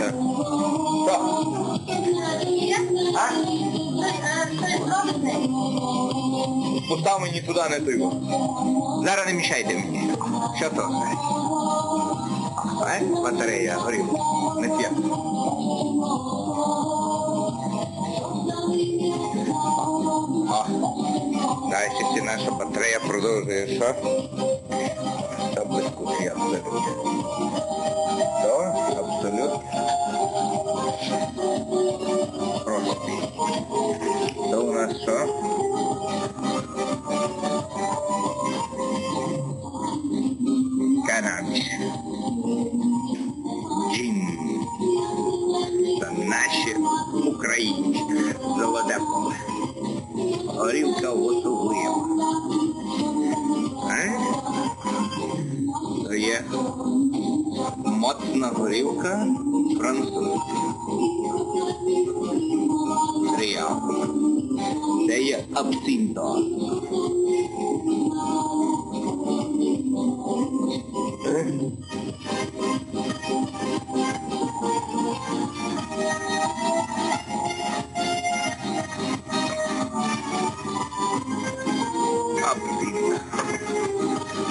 Так. Що? А? Постав мені туди, не той. Зараз не мішайте мені. Що то? Е? Батарея горів. Не п'є. О. Далі ще наша батарея продовжує, що? Та блискучий абсолютно. То абсолютно. У нас що? Канабіс. Джин. Це наші українські золоте поле. Горілка особлива. То є моцна горілка французька. Е? Абсинто.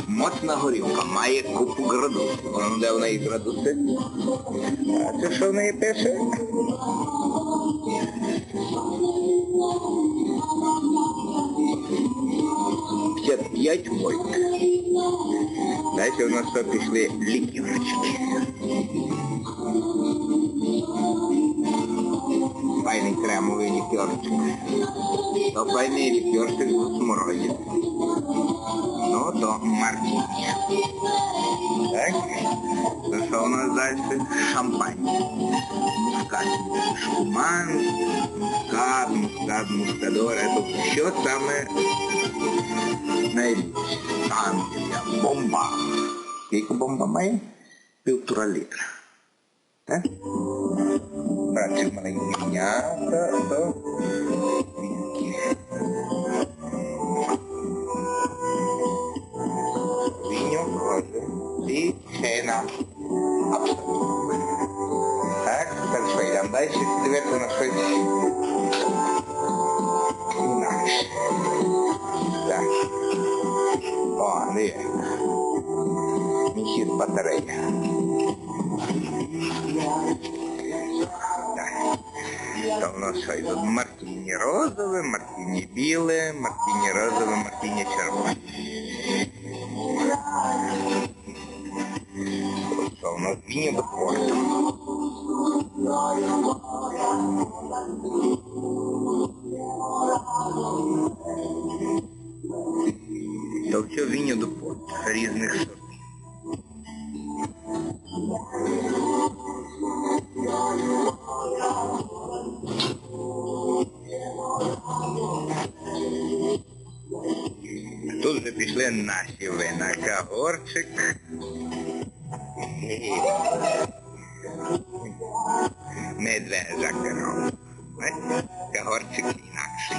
Моцна горілка має купу градусів. Воно де в неї градуси? А це що в неї пише? П'ять вольт. Далі у нас тут пішли ліківочки. Файний кремовий лікерчик. То файний лікерчик з смородини. Ну, то мартіні. Так? Ну, що у нас далі? Шампань. Мускат. Шуман, мускат, мускат, мускадор. Это все саме найліпше. Там я бомба. Скільки бомба має? Півтора літра. Так? Братчик маленький м'ята, то віскі. Віньо, кожи, і чайна. Абсолютно. Так, тепер що, йдемо далі, дивитися розове, мартіні біле, мартіні розове, мартіні червоне. Що у нас віні до порту. То все віні до порту різних сортів. Пішли наші вина. Кагорчик. І Медвежа корова. Кагорчик інакший.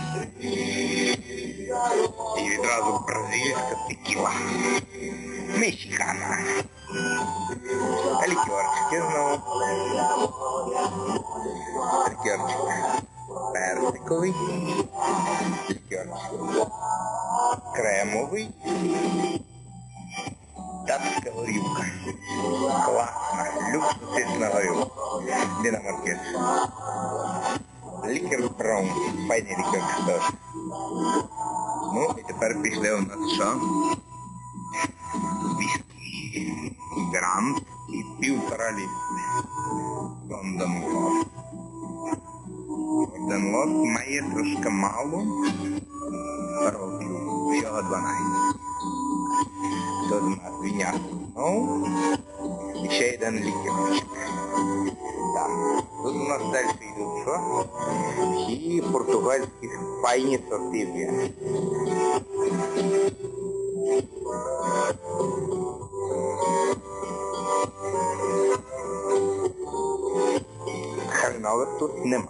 І відразу бразильська текіла. Мексикана. Лікерчики знову. Лікерчик. Персиковий. Має трошки мало років. Всього 12. Тут нас віняк знову. І ще один лікерчик. Так. Тут у нас далі йдуть що? Всі португальські файні сорти є. Хренових тут нема.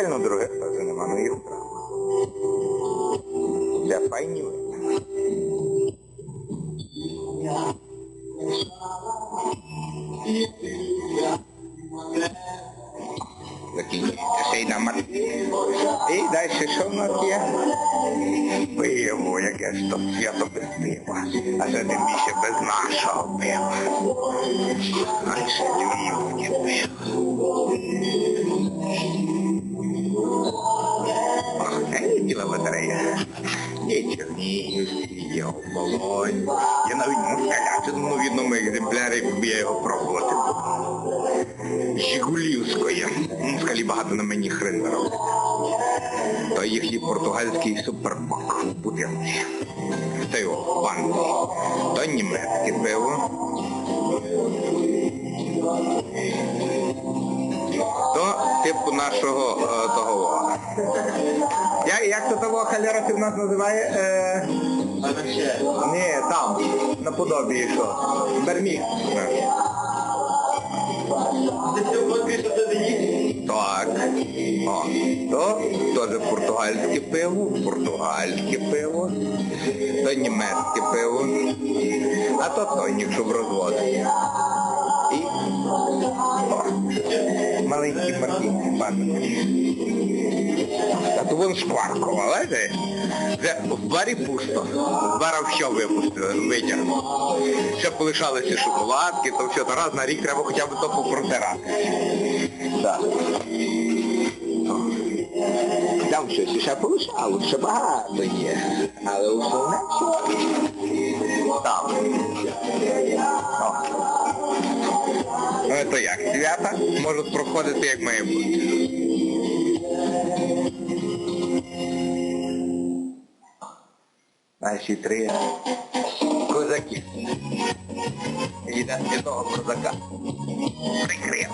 Сильно других теж нема, ну їх правда. Це файні. Закінчується ще й на мар... І далі що в нас є? Пиво, яке ж то свято без пива. А ще тим більше без нашого пива. Наше львівське пиво. Ах, ціла батарея. Є Чернігівський, є оболонь. Я навіть москалячиному в одному екземплярі, якби я його пробувати. Жигулівської. Москалі багато на мені хрен робить. То їхній португальський супербак в бутилці. То його банки. То німецьке пиво. То типу нашого е, того. Я, як то того халера ти в нас називає? Е... Ні, там, наподобі що. Берміг. Так. О, то теж португальське пиво, португальське пиво, то німецьке пиво, а то тонік, щоб розводити. І о, маленький мартинський пам'ятник. А то вон шкваркова, бачите? В барі пусто. З бара все випустили, витягнули. Ще полишалися шоколадки, то все, то раз на рік треба хоча б то попротирати. Так. Там щось ще полишало, ще багато є. Але основне все там. То як, свята можуть проходити як має бути. Наші три козаки. І одного козака прикрили.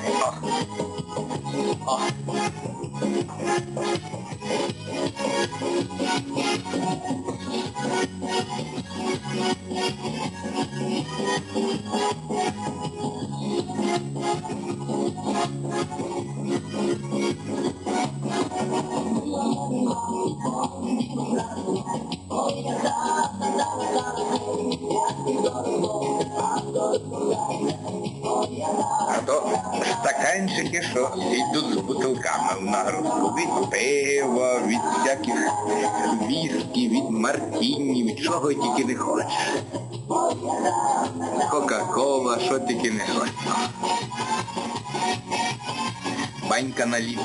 О. стаканчики, що йдуть з бутилками в нагрузку. Від пива, від всяких віскі, від мартіні, від чого тільки не хочеш. Кока-кола, що тільки не хочеш. Банька на лід.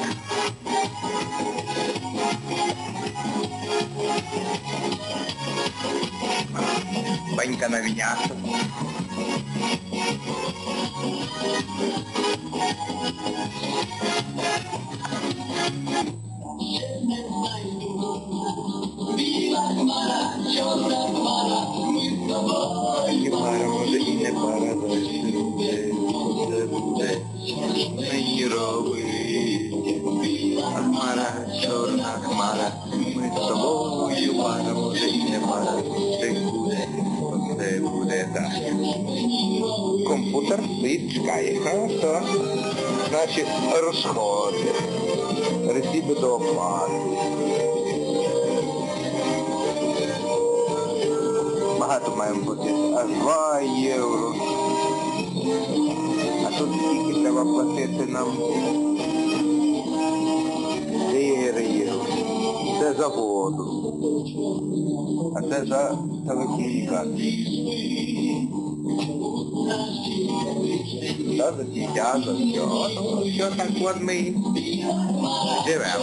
Банька на винясу. І пара може і не пара дощ буде, буде, не робить. Хмара, чорна хмара, ми з тобою пара може і не пара, це буде, це буде так. Комп'ютер стоїть, чекає, хорошо. Значить, розходи, ресіби до оплати. Багато маємо бути. Аж 2 євро. А тут скільки треба платити нам? 4 євро. Це за воду. А це за телекомунікації. Та за дитя, за все. Ну, все так от ми і живемо.